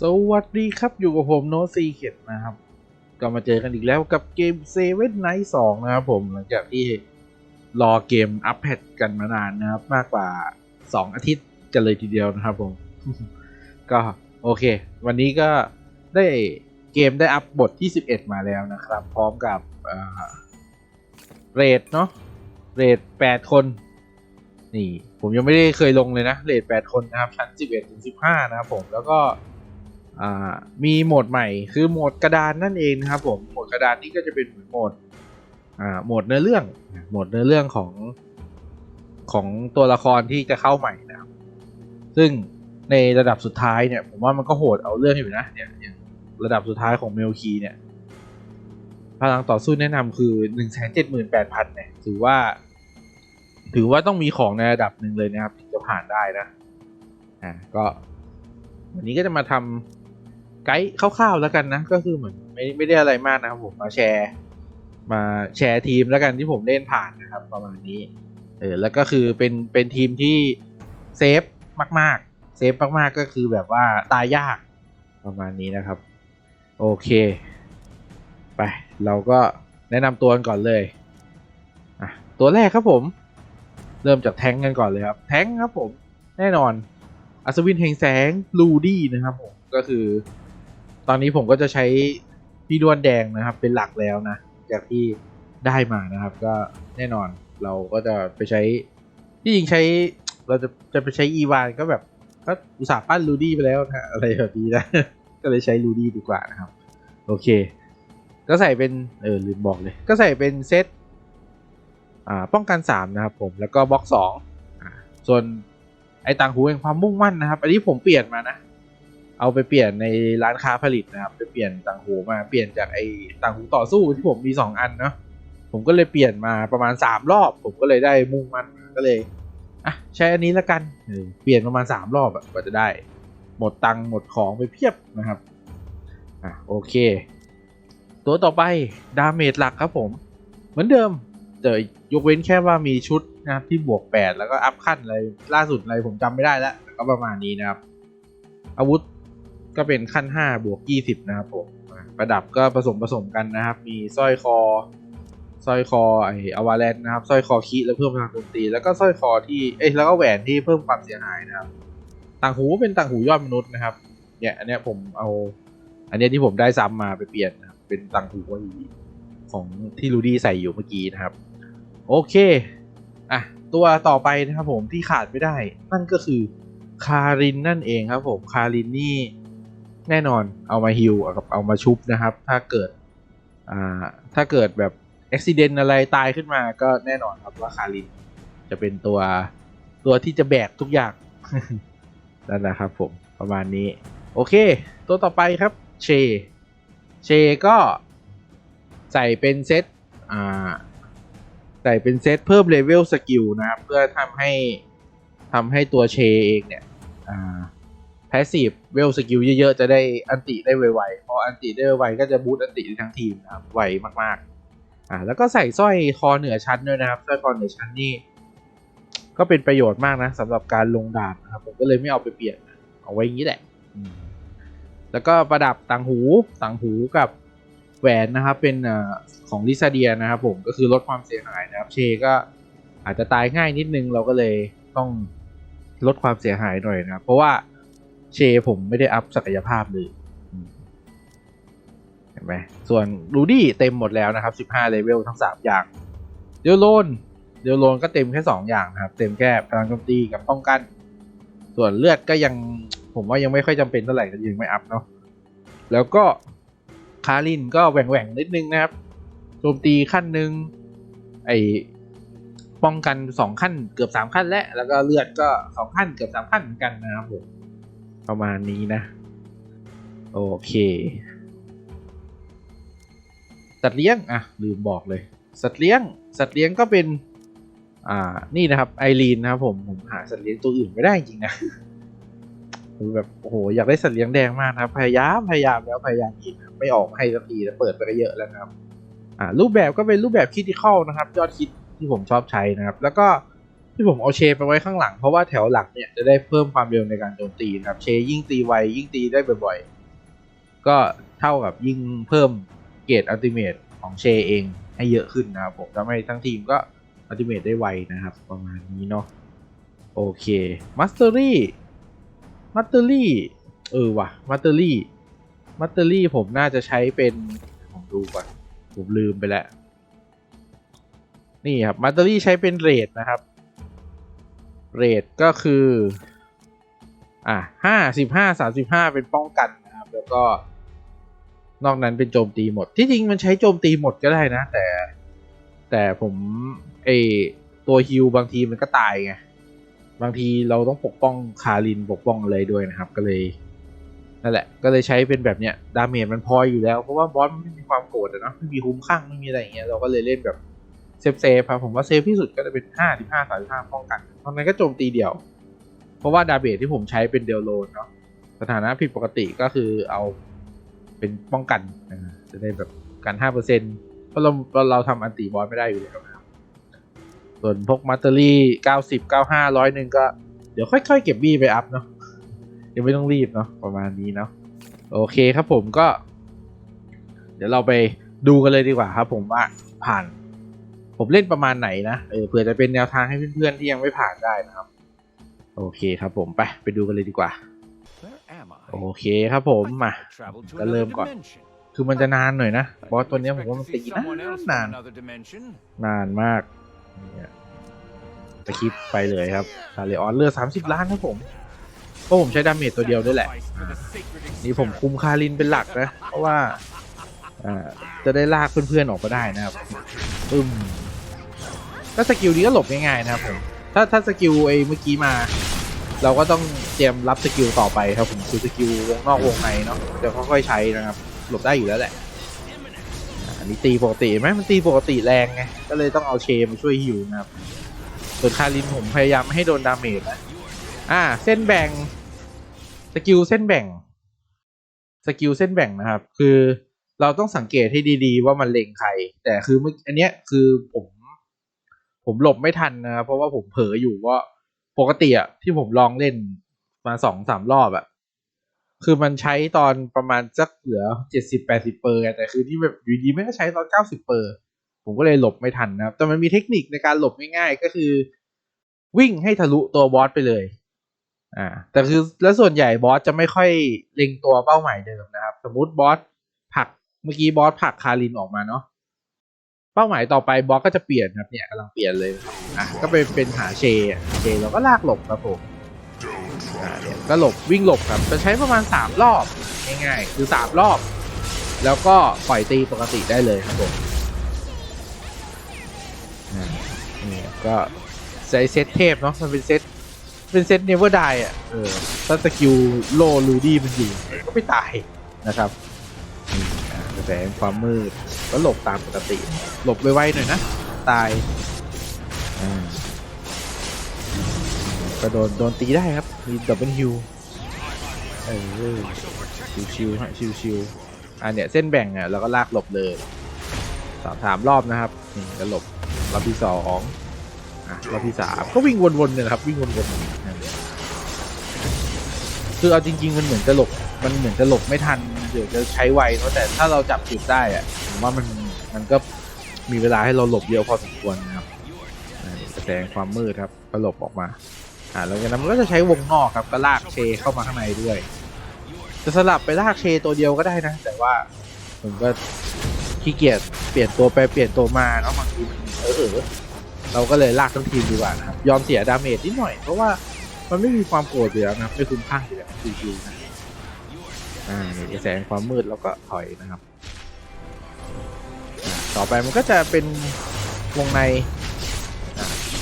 สวัสดีครับอยู่กับผมโนซีเข็ดนะครับ ก็มาเจอกันอีกแล้วกับเกมเซเว่นไนท์สองนะครับผมหลังจากที่รอเกมอัปเดตกันมานานนะครับ มากกว่า 2 อาทิตย์กันเลยทีเดียวนะครับผม ก็โอเค วันนี้ก็ได้เกมได้อัปบทที่ 11 มาแล้วนะครับ พร้อมกับเรทเนาะเรท8 คน นี่ ผมยังไม่ได้เคยลงเลยนะเรท8 คนนะครับชั้น 11ถึง15 นะครับผมแล้วก็ มีโหมดใหม่คือโหมดกระดานนั่นเองนะครับผมโหมดกระดานนี้ก็จะเป็นเหมือนโหมดโหมดเนื้อเรื่องโหมดเนื้อเรื่องของของตัวละครที่จะเข้าใหม่นะครับซึ่งในระดับสุดท้ายเนี่ยผมว่ามันก็โหดเอาเรื่องอยู่นะเนี่ยระดับสุดท้ายของเมลคีเนี่ยพลังต่อสู้แนะนำคือหนึ่งแสนเจ็ดหมื่นแปดพันเนี่ยถือว่า ถือว่าต้องมีของในระดับหนึ่งเลยนะครับถึงจะผ่านได้นะอ่าก็วันนี้ก็จะมาทำ ไกด์คร่าวๆแล้วกันนะ ก็คือเหมือนไม่ไม่ได้อะไรมากนะครับผมมาแชร์ มาแชร์ทีมแล้วกันที่ผมเล่นผ่านนะครับ ประมาณนี้เออแล้วก็คือเป็นเป็นทีมที่เซฟมาก ๆ เซฟมากๆก็คือแบบว่าตายยากประมาณนี้นะครับ โอเค ไป เราก็แนะนำตัวกันก่อนเลยอะตัวแรกครับผม เริ่มจากแท้งกันก่อนเลยครับ แท้งครับผม แน่นอนอัศวินแห่งแสงลูดี้นะครับผมก็คือ อนนี้ผมก็จะใช้พี่ด้วนแดงนะครับ เป็นหลักแล้วนะ จากที่ได้มานะครับ ก็แน่นอนเราก็จะไปใช้ที่จริงใช้เราจะจะไปใช้อีวานก็แบบก็อุตส่าห์ปั้นลูดี้ไปแล้วนะอะไรแบบนี้นะ ก็เลยใช้ลูดี้ดีกว่านะครับ โอเค ก็ใส่เป็นเออลืมบอกเลย ก็ใส่เป็นเซตอ่าป้องกัน 3 นะครับผมแล้วก็บล็อก2อ่าส่วนไอ้ต่างหูแห่งความมุ่งมั่นนะครับ อันนี้ผมเปลี่ยนมานะ เอาไปเปลี่ยนในร้านค้าผลิตนะครับไปเปลี่ยนต่างหูมาเปลี่ยนจากไอ้ต่างหูต่อสู้ที่ผมมีสองอันเนาะผมก็เลยเปลี่ยนมาประมาณสามรอบ ผมก็เลยได้มุ่งมันก็เลยอะใช้อันนี้แล้วกันเปลี่ยนประมาณสามรอบอะกว่าจะได้ หมดตังค์หมดของไปเพียบนะครับอะโอเค ตัวต่อไปดาเมจหลักครับผม เหมือนเดิมเดี๋ยกเว้นแค่ว่ามีชุดนะครับที่บวก 8 แล้วก็อัพขั้นอะไรล่าสุดอะไรผมจำไม่ได้แล้วแต่ก็ประมาณนี้นะครับ อาวุธ ก็เป็นขั้น 5 บวก 20 นะครับผมประดับก็ผสมผสมกันนะครับ มีสร้อยคอสร้อยคอไออวาเลนนะครับสร้อยคอคีแล้วเพิ่มพลังโจมตี แล้วก็สร้อยคอที่เอ้ยแล้วก็แหวนที่เพิ่มความเสียหายนะครับ ต่างหูเป็นต่างหูยอดมนุษย์นะครับเนี่ยอันเนี้ยผมเอา อันเนี้ยที่ผมได้ซ้ำมาไปเปลี่ยนนะครับเป็นต่างหูของที่ลูดี้ใส่อยู่เมื่อกี้นะครับ โอเคอะตัวต่อไปนะครับผมที่ขาดไม่ได้ นั่นก็คือคารินนั่นเองครับผมคารินนี่ แน่นอนเอามาฮิลกับเอามาชุบนะครับ ถ้าเกิดอ่าถ้าเกิดแบบอุบิเหตุอะไรตายขึ้นมาก็แน่นอนครับว่าคารินจะเป็นตัวตัวที่จะแบกทุกอย่างนั่นนะครับผมประมาณนี้ โอเค ตัวต่อไปครับเช เชก็ใส่เป็นเซตอ่าใส่เป็นเซตเพิ่มเลเวลสกิลนะครับ เพื่อทำให้ทำให้ตัวเชเองเนี่ยอ่า พสซีฟเวลสกิลเยอะๆ จะได้อันติได้ไวๆพออันติได้ไวๆก็จะบูตอันติทั้งทีมนะครับไวมากๆอ่าแล้วก็ใส่สร้อยคอเหนือชั้นด้วยนะครับสร้อยคอเหนือชั้นนี่ก็เป็นประโยชน์มากนะสำหรับการลงดาบนะครับผมก็เลยไม่เอาไปเปลี่ยนเอาไว้อย่างนี้แหละ แล้วก็ประดับต่างหูต่างหูกับแหวนนะครับเป็นอของลิซาเดียนะครับผมก็คือลดความเสียหายนะครับเชก็อาจจะตายง่ายนิดนึงเราก็เลยต้องลดความเสียหายหน่อยนะครับเพราะว่า เชผมไม่ได้อัพศักยภาพเลยเห็นไหมส่วนรูดี้เต็มหมดแล้วนะครับ 15 เลเวลทั้ง 3 อย่าง เดลโลน เดลโลนก็เต็มแค่ 2 อย่างนะครับ เต็มแค่พลังโจมตีกับป้องกัน ส่วนเลือดก็ยังผมว่ายังไม่ค่อยจำเป็นเท่าไหร่ก็ยังไม่อัพเนาะ แล้วก็คารินก็แหว่งแหว่งๆนิดนึงนะครับ โจมตีขั้นหนึ่งไอป้องกันสองขั้นเกือบสามขั้นและ แล้วก็เลือดก็สองขั้นเกือบสามขั้นเหมือนกันนะครับผม ประมาณนี้นะ โอเค สัตว์เลี้ยง อะ ลืมบอกเลย สัตว์เลี้ยง สัตว์เลี้ยงก็เป็น อ่า นี่นะครับไอรีนนะครับผม ผมหาสัตว์เลี้ยงตัวอื่นไม่ได้จริงนะคือแบบโอ้โหอยากได้สัตว์เลี้ยงแดงมากนะครับ พยายามพยายามแล้วพยายามอีกไม่ออกให้สักทีแล้วเปิดไปก็เยอะแล้วนะครับ อ่ารูปแบบก็เป็นรูปแบบคิดที่เข้านะครับ ยอดคิดที่ผมชอบใช้นะครับ แล้วก็ ที่ผมเอาเชไปไว้ข้างหลังเพราะว่าแถวหลังเนี่ยจะได้เพิ่มความเร็วในการโจมตีนะครับ เชยิ่งตีไวยิ่งตีได้บ่อยๆ ก็เท่ากับยิ่งเพิ่มเกรดอัลติเมทของเชเองให้เยอะขึ้นนะครับผมทำให้ทั้งทีมก็อัลติเมทได้ไวนะครับ ประมาณนี้เนาะโอเคมัสเตอรี่มัสเตอรี่เออว่ะมัสเตอรี่มัสเตอรี่ผมน่าจะใช้เป็นผมดูก่อนผมลืมไปแล้ว นี่ครับมัตเตอรี่ใช้เป็นเรทนะครับ เรทก็คืออะห้าสิบห้าสามสิบห้าเป็นป้องกันนะครับ แล้วก็ นอกนั้นเป็นโจมตีหมด ที่จริงมันใช้โจมตีหมดก็ได้นะ แต่ แต่ผมไอตัวฮิวบางทีมันก็ตายไง บางทีเราต้องปกป้องคารินปกป้องอะไรด้วยนะครับ ก็เลยนั่นแหละ ก็เลยใช้เป็นแบบเนี้ย ดาเมจมันพออยู่แล้ว เพราะว่าบอสมันไม่มีความโกรธนะไม่มีคุ้มข้างไม่มีอะไรอย่างเงี้ย เราก็เลยเล่นแบบ เซฟเซฟครับผมว่าเซฟที่สุดก็จะเป็นห้าสิพ้าสาดิพ้าป้องกันตอนนั้นก็โจมตีเดี่ยว เพราะว่าดาเมจที่ผมใช้เป็นเดลโลนเนาะสถานะผิดปกติก็คือเอาเป็นป้องกันนะจะได้แบบกันห้าเปอร์เซ็นต์เพราะเราเราเราทำอันตีบอสไม่ได้อยู่แล้วนะครับส่วนพวกมัตเตอรี่เก้าสิบเก้าห้าร้อยหนึ่งก็เดี๋ยวค่อยๆ เก็บบี้ไปอัพเนาะยังไม่ต้องรีบเนาะประมาณนี้เนาะโอเคครับผมก็ เดี๋ยวเราไปดูกันเลยดีกว่าครับผมว่าผ่าน ผมเล่นประมาณไหนนะเออเผื่อจะเป็นแนวทางให้เพื่อนๆที่ยังไม่ผ่านได้นะครับ โอเคครับผมไปไปดูกันเลยดีกว่า โอเคครับผมมาก็เริ่มก่อน คือมันจะนานหน่อยนะบอสตัวเนี้ยผมว่ามันตีนานนานนานมากเนี่ยสคิปไปเลยครับซาเลออนเลือด30 ล้านครับผมเพราะผมใช้ดาเมจตัวเดียวด้วยแหละ นี่ผมคุมคารินเป็นหลักนะ เพราะว่าอ่าจะได้ลากเพื่อนๆออกมาได้นะครับปึ้ม ก็สกิลนี้ก็หลบง่ายๆนะครับผมถ้าถ้าสกิลไอ้เมื่อกี้มา เราก็ต้องเตรียมรับสกิลต่อไปครับผมคือสกิลวงนอกวงในเนาะเดี๋ยวค่อยๆใช้นะครับ หลบได้อยู่แล้วแหละอันนี้ตีปกติไหมมันตีปกติแรงไงก็เลยต้องเอาเชมาช่วยฮิวนะครับส่วนคารินผมพยายามไม่ให้โดนดาเมจนะอ่า เส้นแบ่งสกิลเส้นแบ่งสกิลเส้นแบ่งนะครับ คือเราต้องสังเกตให้ดีๆ ว่ามันเล็งใคร แต่คือเมื่ออันเนี้ยคือผม ผมหลบไม่ทันนะครับเพราะว่าผมเผลออยู่ว่าปกติอะที่ผมลองเล่นมาสองสามรอบอะคือมันใช้ตอนประมาณสักเหลือเจ็ดสิบแปดสิบเปอร์แต่คือที่แบบอยู่ดีไม่ก็ใช้ตอนเก้าสิบเปอร์ผมก็เลยหลบไม่ทันนะครับ แต่มันมีเทคนิคในการหลบง่ายๆก็คือ วิ่งให้ทะลุตัวบอสไปเลย อ่า แต่คือแล้วส่วนใหญ่บอสจะไม่ค่อยเล็งตัวเป้าหมายเดิมนะครับ สมมติบอสผักเมื่อกี้บอสผักคารินออกมาเนาะ เป้าหมายต่อไปบอสก็จะเปลี่ยนครับเนี่ยกำลังเปลี่ยนเลยอะก็เป็นเป็นหาเชเชเราก็ลากหลบครับผมอ่าเนี่ยก็หลบวิ่งหลบครับจะใช้ประมาณสามรอบง่ายๆคือสามรอบ แล้วก็ปล่อยตีปกติได้เลยครับผมอ่านี่ก็ใช้เซตเทพเนาะมันเป็นเซตเป็นเซตเนเวอร์ไดอะเออถ้าสกิลโลลูดี้มันอยู่ก็ไม่ตายนะครับ แสแห่งความมืดก็หลบตามปกติ หลบไวๆหน่อยนะ ตายอ่าก็โดนโดนตีได้ครับ มีดับเบิลฮิวเออชิวๆฮะชิวๆอ่าเนี่ยเส้นแบ่งอะเราก็ลากหลบเลยสามสามรอบนะครับนี่ก็หลบรอบที่สองอะรอบที่สามก็วิ่งวนๆเนี่ยนะครับ วิ่งวนๆนั่นแหละคือเอาจริง ๆ มันเหมือนจะหลบมันเหมือนจะหลบไม่ทัน เดี๋ยวจะใช้ไวเนอะแต่ถ้าเราจับจุดได้อะผมว่ามันมันก็มีเวลาให้เราหลบเยอะพอสมควรนะครับแสดงความมืดครับก็หลบออกมาอ่าแล้วจากนั้นมันก็จะใช้วงนอกครับก็ลากเชเข้ามาข้างในด้วย จะสลับไปลากเชตัวเดียวก็ได้นะ แต่ว่าผมก็ขี้เกียจเปลี่ยนตัวไปเปลี่ยนตัวมาเนาะบางทีมันเออเออเราก็เลยลากทั้งทีมดีกว่านะครับยอมเสียดาเมจนิดหน่อยเพราะว่ามันไม่มีความโกรธอยู่แล้วนะไม่คุ้มข้างอยู่แล้วชิวๆนะ อ่านี่แสงความมืดแล้วก็ถอยนะครับ ต่อไปมันก็จะเป็นวงใน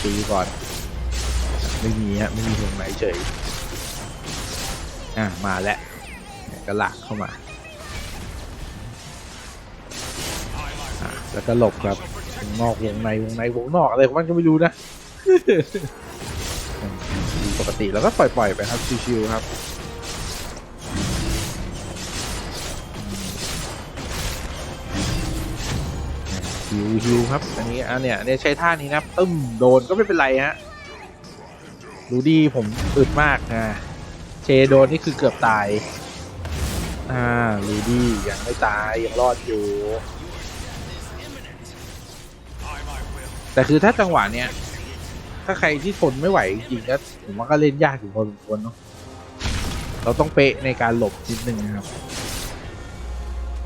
ตีก่อน ไม่มีฮะไม่มีวงในเฉยอ่ามาแล้วก็ลากเข้ามาอ่าแล้วก็หลบครับวงนอกวงในวงในวงนอกอะไรของมันก็ไม่รู้นะปกติแล้วก็ปล่อยๆไปครับชิวๆครับ ฮิวฮิวครับอันนี้อันเนี้ยเนี้ยใช้ท่านี้นะตึ้มโดนก็ไม่เป็นไรฮะลูดี้ผมอึดมากนะเชโดนนี่คือเกือบตายอ่าลูดี้ยังไม่ตายยังรอดอยู่ แต่คือถ้าจังหวะเนี้ยถ้าใครที่ทนไม่ไหวจริงก็ผมว่าก็เล่นยากอยู่พอสมควรเนาะเราต้องเป๊ะในการหลบนิดนึงนะครับ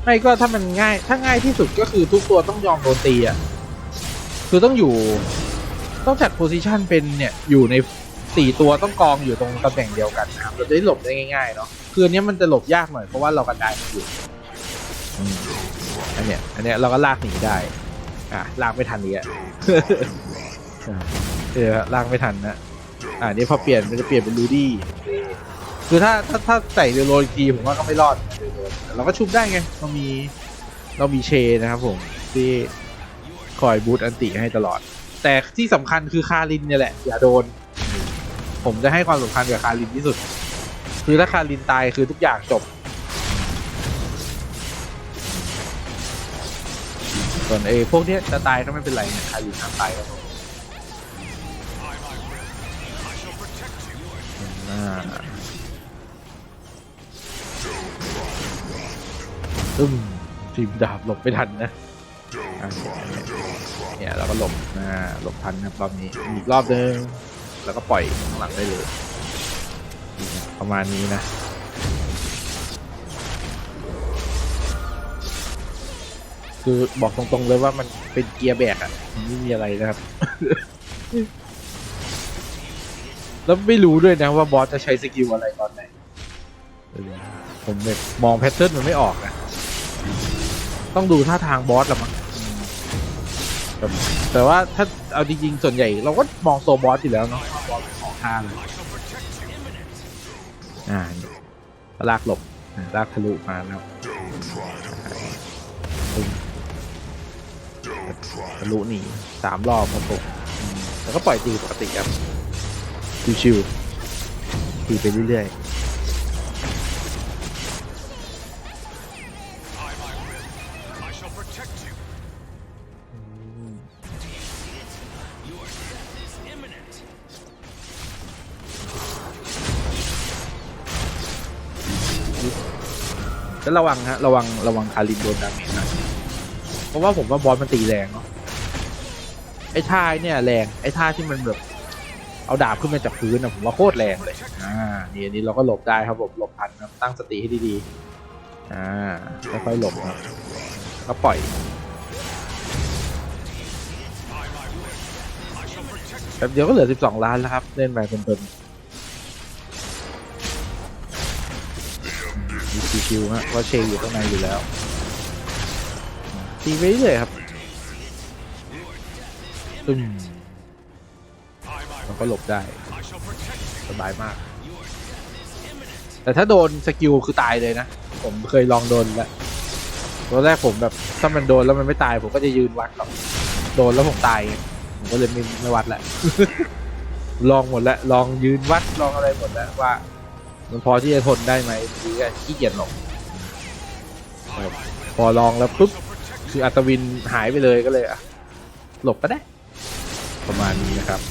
ไม่ก็ถ้ามันง่าย ถ้าง่ายที่สุดก็คือทุกตัวต้องยอมโดนตีอะ คือต้องอยู่ ต้องจัดโพซิชันเป็นเนี่ย อยู่ในสี่ตัวต้องกองอยู่ตรงตำแหน่งเดียวกันนะครับเราจะได้หลบได้ง่ายๆเนาะ คืออันเนี้ยมันจะหลบยากหน่อยเพราะว่าเรากระจายมันอยู่อันเนี้ย อันเนี้ยเราก็ลากหนีได้ อะลากไม่ทันนี้อะเออลากไม่ทันนะ อ่านี่พอเปลี่ยนมันจะเปลี่ยนเป็นลูดี้ คือถ้าถ้าถ้าใส่เดโรอีกทีผมว่าก็ไม่รอดเเราก็ชุบได้ไงเรามีเรามีเชนะครับผมที่คอยบูตอันติให้ตลอด แต่ที่สำคัญคือคารินเนี่ยแหละ อย่าโดน ผมจะให้ความสำคัญกับคารินที่สุด คือถ้าคารินตายคือทุกอย่างจบส่วนไอ้พวกเนี้ยจะตายก็ไม่เป็นไรเนี่ยคารินห้ามตายครับผมอ่ ตึ้มทีมดาบหลบไม่ทันนะเนี่ยเราก็หลบอ่าหลบทันนะรอบนี้อีกรอบนึงแล้วก็ปล่อยข้างหลังได้เลย ประมาณนี้นะคือบอกตรงๆเลยว่ามันเป็นเกียร์แบกอะมันไม่มีอะไรนะครับ แล้วไม่รู้ด้วยนะว่าบอสจะใช้สกิลอะไรตอนไหนผมแบบมองแพทเทิร์นมันไม่ออกอะ ต้องดูท่าทางบอสละมั้งแต่แต่ว่าถ้าเอาจริงๆส่วนใหญ่เราก็มองตัวบอสอยู่แล้วเนาะว่าบอสเป็นของท่าเลยอ่าเนี่ยลากหลบอ่าลากทะลุมาแล้วปึ้งทะลุหนีสามรอบครับผมอืมแล้วก็ปล่อยตีปกติครับ ชิวๆตีไปเรื่อยๆ ระวังฮะระวังระวังคารินโดนดาเมจนะเพราะว่าผมว่าบอสมันตีแรงเนาะไอ้ท่าเนี่ยแรงไอ้ท่าที่มันแบบเอาดาบขึ้นมาจากพื้นนะผมว่าโคตรแรงเลยอ่านี่อันนี้เราก็หลบได้ครับหลบหลบทันครับตั้งสติให้ดีๆอ่าค่อยๆหลบครับก็ปล่อยแป๊บเดียวก็เหลือ 12 ล้านแล้วครับ เล่นไปเพลินๆ ชิวๆฮะเพราะเชยอยู่ข้างในอยู่แล้วตีไปเรื่อยๆครับตึมมันก็หลบได้ สบายมาก แต่ถ้าโดนสกิลคือตายเลยนะ ผมเคยลองโดนแล้วตอนแรกผมแบบถ้ามันโดนแล้วมันไม่ตายผมก็จะยืนวัดหรอกโดนแล้วผมตายไงผมก็เลยไม่ไม่วัดแหละลองหมดแล้วลองยืนวัดลองอะไรหมดแล้วว่า มันพอที่จะทนได้ไหมบางทีก็ขี้เกียจหรับพอลองแล้วปุ๊บคืออัตวินหายไปเลยก็เลยอะหลบก็ได้ ประมาณนี้นะครับ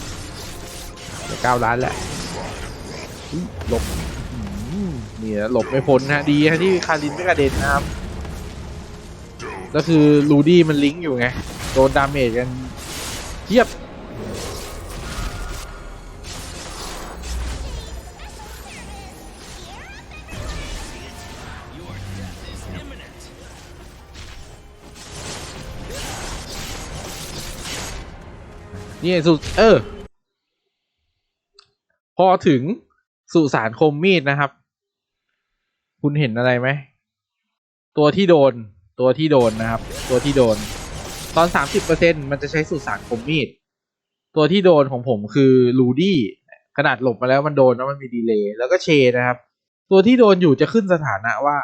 เดี๋ยวเก้าล้านแหละหลบนี่นะหลบไม่พ้นนะดีฮะที่คารินไม่กระเด็นนะครับก็คือลูดี้มันลิงก์อยู่ไงโดนดาเมจกันเทียบ นี่สุเออ พอถึงสุสานคมมีดนะครับ คุณเห็นอะไรไหม ตัวที่โดน ตัวที่โดนนะครับ ตัวที่โดน ตอนสามสิบเปอร์เซ็นมันจะใช้สุสานคมมีด ตัวที่โดนของผมคือลูดี้ ขนาดหลบมาแล้วมันโดนแล้วมันมีดีเลย์ แล้วก็เชนะครับ ตัวที่โดนอยู่จะขึ้นสถานะว่า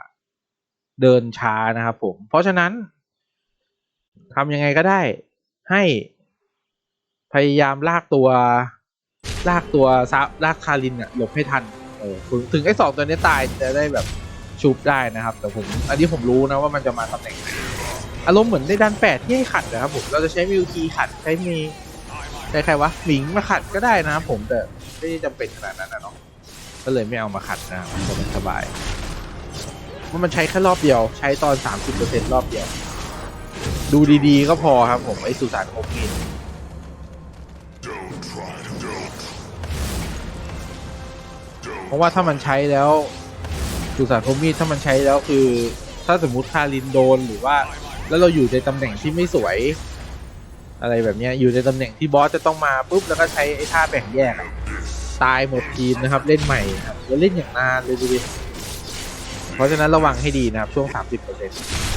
เดินช้านะครับผม เพราะฉะนั้นทำยังไงก็ได้ให้ พยายามลากตัว ลากตัวซาลากคารินอะหลบให้ทันเออถึงถึงไอ้สองตัวนี้ตายจะได้แบบชุบได้นะครับ แต่ผมอันนี้ผมรู้นะว่ามันจะมาตำแหน่งไหนอารมณ์เหมือนในดันแปดที่ให้ขัดนะครับผมเราจะใช้มิวคีขัดใช้มีใช้ใครวะหมิงมาขัดก็ได้นะครับผมแต่ไม่จำเป็นขนาดนั้นนะเนาะก็เลยไม่เอามาขัดนะครับมันสบายเพรามันใช้แค่รอบเดียวใช้ตอน 30%รอบเดียว ดูดีๆก็พอครับผมไอ้สุสานโคมีน เพราะว่าถ้ามันใช้แล้วสุสานโคมีดถ้ามันใช้แล้วคือ ถ้าสมมติคารินโดนหรือว่า แล้วเราอยู่ในตำแหน่งที่ไม่สวย อะไรแบบนี้อยู่ในตำแหน่งที่บอสจะต้องมาปุ๊บแล้วก็ใช้ไอ้ท่าแบ่งแยกตายหมดทีมนะครับเล่นใหม่นะครับแล้วเล่นอย่างนานเลยดูดิเพราะฉะนั้นระวังให้ดีนะครับช่วง 30%อื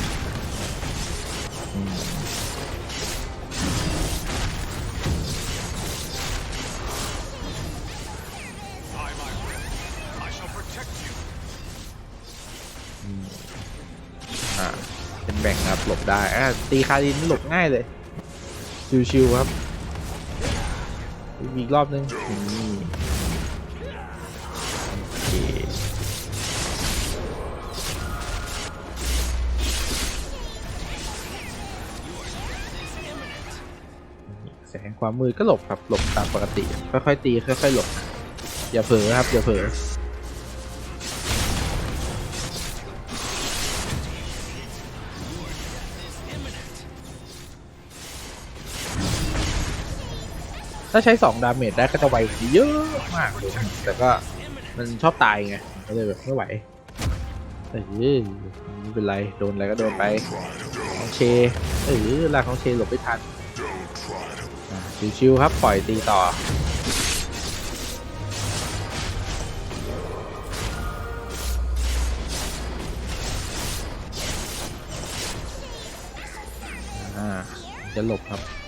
อ่าเป็นแบ่งครับหลบได้อ่าตีคารินหลบง่ายเลย ชิวๆครับมีอีกรอบนึงนี่โอเคแสงความมือก็หลบครับหลบตามปกติ ค่อยๆตีค่อยๆหลบ อย่าเผลอครับอย่าเผลอ ถ้าใช้สองดาเมจได้ก็จะไวกว่านี้เยอะมากเลยแต่ก็มันชอบตายไงก็เลยแบบไม่ไหวเออไม่เป็นไรโดนอะไรก็โดนไปของเชเออลากของเชหลบไม่ทันชิวๆครับปล่อยตีต่อจะหลบครับ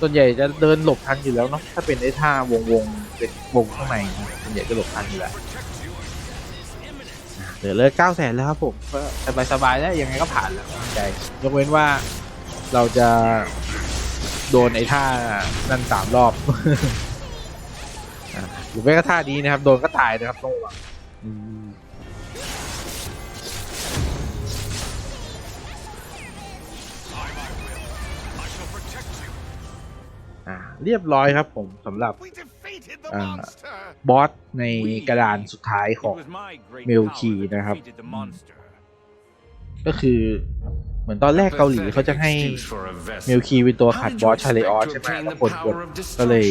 ส่วนใหญ่จะเดินหลบทันอยู่แล้วเนาะถ้าเป็นไอ้ท่าวงวงเด็กวงข้างในนะส่วนใหญ่จะหลบทันอยู่แล้วอะเหลือเลยเก้าแสนแล้วครับผมก็สบายๆแล้วยังไงก็ผ่านแล้วมั่นใจยกเว้นว่าเราจะโดนไอ้ท่านั่นสามรอบอะหรือไม่ก็ท่านี้นะครับ โดนก็ตายนะครับต้องระวัง อืมอ่าเรียบร้อยครับผมสำหรับ We defeated the Ah. monster. บอสในกระดานสุดท้ายของ It was my great Milky power that นะครับ defeated the monster. ก็คือเหมือนตอนแรกเกาหลีเขาจะให้มิลคีเป็นตัวขัดบอสชาเลออสใช่ไหมแล้วคนกดก็เลย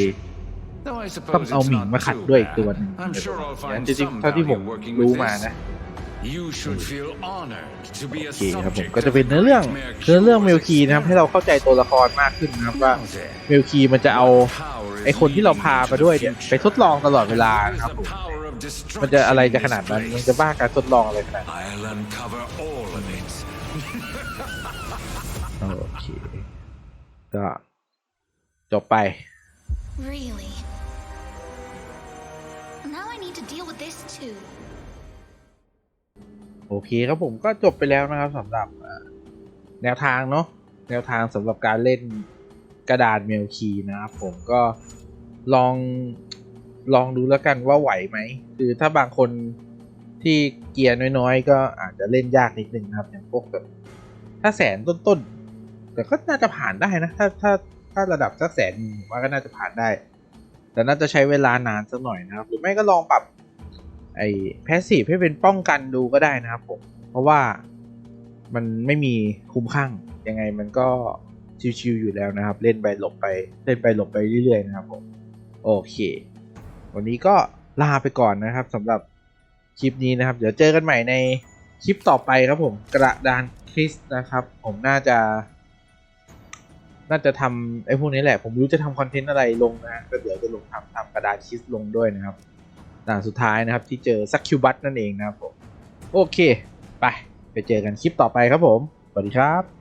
ต้องเอาหมิงมาขัดด้วยอีกตัวหนึงอย่างจริงๆเท่าที่ผมรู้มานะ You should feel honored to be โอ a เคครับผม subject ก็จะเป็นเนื้อเรื่องเนื้อเรื่องมิลคีนะครับให้เราเข้าใจตัวละครมากขึ้นนะครับว่ามิลคีมันจะเอาไอคนที่เราพามาด้วยเนี่ยไปทดลองตลอดเวลานะครับผมมันจะอะไรจะขนาดนั้นมันจะบ้าการทดลองอะไรขนาดนั้น I'll uncover all of it. โอเคก็จบไป Really? Now I need to deal with this too. โอเคครับผมก็จบไปแล้วนะครับสำหรับแนวทางเนาะแนวทางสำหรับการเล่นกระดาษเมลคีนะครับผมก็ลองลองดูแล้วกันว่าไหวไหมคือถ้าบางคนที่เกียร์น้อยๆ ก็อาจจะเล่นยากนิดนึงนะครับอย่างพวกแบบถ้าแสนต้นๆ แต่ก็น่าจะผ่านได้นะ ถ้าถ้าถ้าระดับสักแสนหนึ่งผมว่าก็น่าจะผ่านได้ แต่น่าจะใช้เวลานานสักหน่อยนะครับ หรือไม่ก็ลองปรับ ไอ้แพสซีฟให้เป็นป้องกันดูก็ได้นะครับผม เพราะว่ามันไม่มีคุ้มข้างยังไงมันก็ชิวๆอยู่แล้วนะครับ เล่นไปหลบไปเล่นไปหลบไปเรื่อยๆนะครับผม โอเค วันนี้ก็ลาไปก่อนนะครับสำหรับคลิปนี้นะครับ เดี๋ยวเจอกันใหม่ในคลิปต่อไปครับผมกระดานคริสนะครับ ผมน่าจะ น่าจะทำไอ้พวกนี้แหละ ผมรู้จะทำคอนเทนต์อะไรลงนะก็เดี๋ยวจะลงทำทำกระดานคริสลงด้วยนะครับ ด่านสุดท้ายนะครับที่เจอซักคิวบัตนั่นเองนะครับผมโอเค ไป ไปเจอกันคลิปต่อไปครับผม สวัสดีครับ